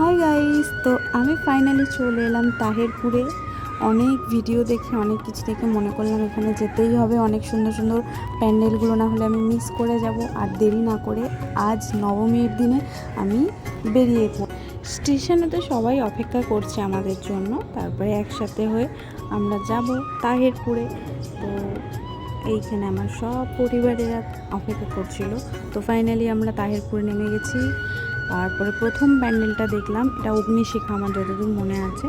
Hi guys তো আমি finally চলে এলাম তাহেরপুরে। অনেক ভিডিও দেখে, অনেক কিছু দেখে মনে করলাম এখানে যেতেই হবে। অনেক সুন্দর সুন্দর প্যান্ডেলগুলো না হলে আমি মিস করে যাব, আর দেরি না করে আজ নবমীর দিনে আমি বেরিয়ে স্টেশনে তো সবাই অপেক্ষা করছে আমাদের জন্য, তারপরে একসাথে হয়ে আমরা যাব তাহেরপুরে। তো এইখানে আমার সব পরিবারেরা অপেক্ষা করছিল। তো ফাইনালি আমরা তাহেরপুরে নেমে গেছি। তারপরে প্রথম প্যান্ডেলটা দেখলাম, এটা অগ্নিশিখা আমার যতদূর মনে আছে।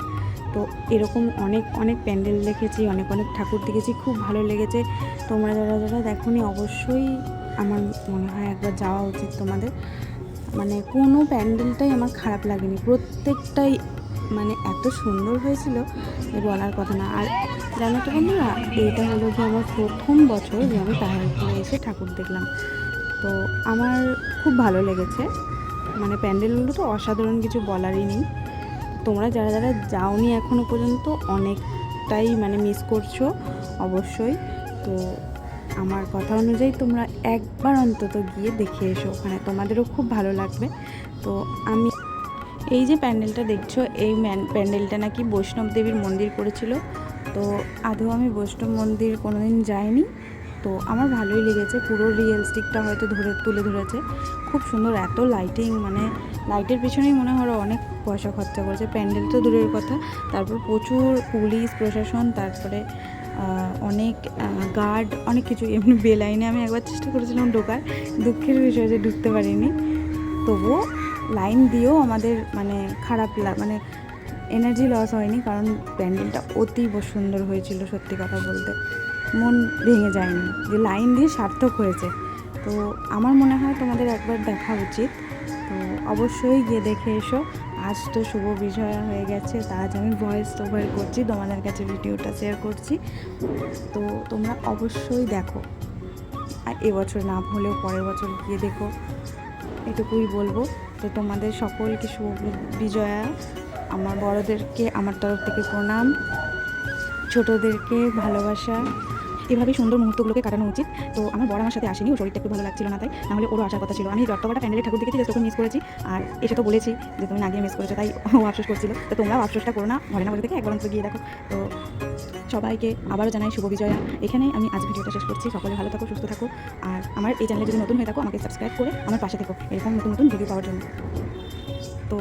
তো এরকম অনেক অনেক প্যান্ডেল দেখেছি, অনেক অনেক ঠাকুর দেখেছি, খুব ভালো লেগেছে। তোমরা যারা যারা দেখোনি, অবশ্যই আমার মনে হয় একবার যাওয়া উচিত তোমাদের। মানে কোনো প্যান্ডেলটাই আমার খারাপ লাগেনি। প্রত্যেকটাই মানে এত সুন্দর হয়েছিল যে বলার কথা না। আর জানো তো বন্ধুরা, এইটা হলো যে আমার প্রথম বছর যে আমি পাহাড়পুরে এসে ঠাকুর দেখলাম। তো আমার খুব ভালো লেগেছে। মানে প্যান্ডেলগুলো তো অসাধারণ কিছু বলারই নেই। তোমরা যারা যারা যাওনি এখনও পর্যন্ত অনেকটাই মানে মিস করছ অবশ্যই। তো আমার কথা অনুযায়ী তোমরা একবার অন্তত গিয়ে দেখে এসো ওখানে। তোমাদেরও খুব ভালো লাগবে। তো আমি এই যে প্যান্ডেলটা দেখছ, এই ম্যান প্যান্ডেলটা নাকি বৈষ্ণব দেবীর মন্দির করেছিল। তো আদৌ আমি বৈষ্ণব মন্দির কোনোদিন যাইনি। তো আমার ভালোই লেগেছে, পুরো রিয়েলস্টিকটা হয়তো ধরে, তুলে ধরেছে। খুব সুন্দর, এত লাইটিং মানে লাইটের পিছনেই মনে হলো অনেক পয়সা খরচা করেছে। প্যান্ডেল তো দূরের কথা, তারপর প্রচুর পুলিশ প্রশাসন, তারপরে অনেক গার্ড অনেক কিছু। এমনি বেলাইনে আমি একবার চেষ্টা করেছিলাম ঢোকার, দুঃখের বিষয় যে ঢুকতে পারিনি। তবুও লাইন দিয়েও আমাদের মানে খারাপ মানে এনার্জি লস হয়নি, কারণ প্যান্ডেলটা অতীব সুন্দর হয়েছিল, সত্যি কথা বলতে। মন ভেঙে যায়নি, যে লাইন দিয়ে সার্থক হয়েছে। তো আমার মনে হয় তোমাদের একবার দেখা উচিত। তো অবশ্যই গিয়ে দেখে এসো। আজ তো শুভ বিজয়া হয়ে গেছে আজ আমি ভয়েস ওভার করছি, তোমাদের কাছে ভিডিওটা শেয়ার করছি। তো তোমরা অবশ্যই দেখো। আর এবছর না হলেও পরের বছর গিয়ে দেখো। এটুকুই বলব তো তোমাদের সকলকে শুভ বিজয়া। আমার বড়োদেরকে, আমার তরফ থেকে প্রণাম। ছোটোদেরকে ভালোবাসা। এভাবে সুন্দর মুহূর্তগুলোকে কাটানো উচিত। তো আমার বড় আমার সাথে আসেনি, ও শরীরটা একটু ভালো লাগছিল না, তাই নাহলে ওরও আসার কথা ছিল। আমি রক্তবাটা প্যান্ডেলের ঠাকুর দেখেছি ওকে মিস করেছি, আর এসে তো বলেছি যে তুমি না গিয়ে মিস করেছ, তাই ও আফসোস করছিল। তো তোমরাও আফসোসটা করো না, ঘরে না বলে থেকে একবার অন্তত গিয়ে দেখো। তো সবাইকে আবারও জানাই শুভ বিজয়া। এখানেই আমি আজ ভিডিওটা শেষ করছি, সকলে ভালো থাকো, সুস্থ থাকো। আর আমার এই চ্যানেলে যদি নতুন হয়ে থাকো, আমাকে সাবস্ক্রাইব করে আমার পাশে থেকো, এরকম নতুন নতুন ভিডিও পাওয়ার জন্য। তো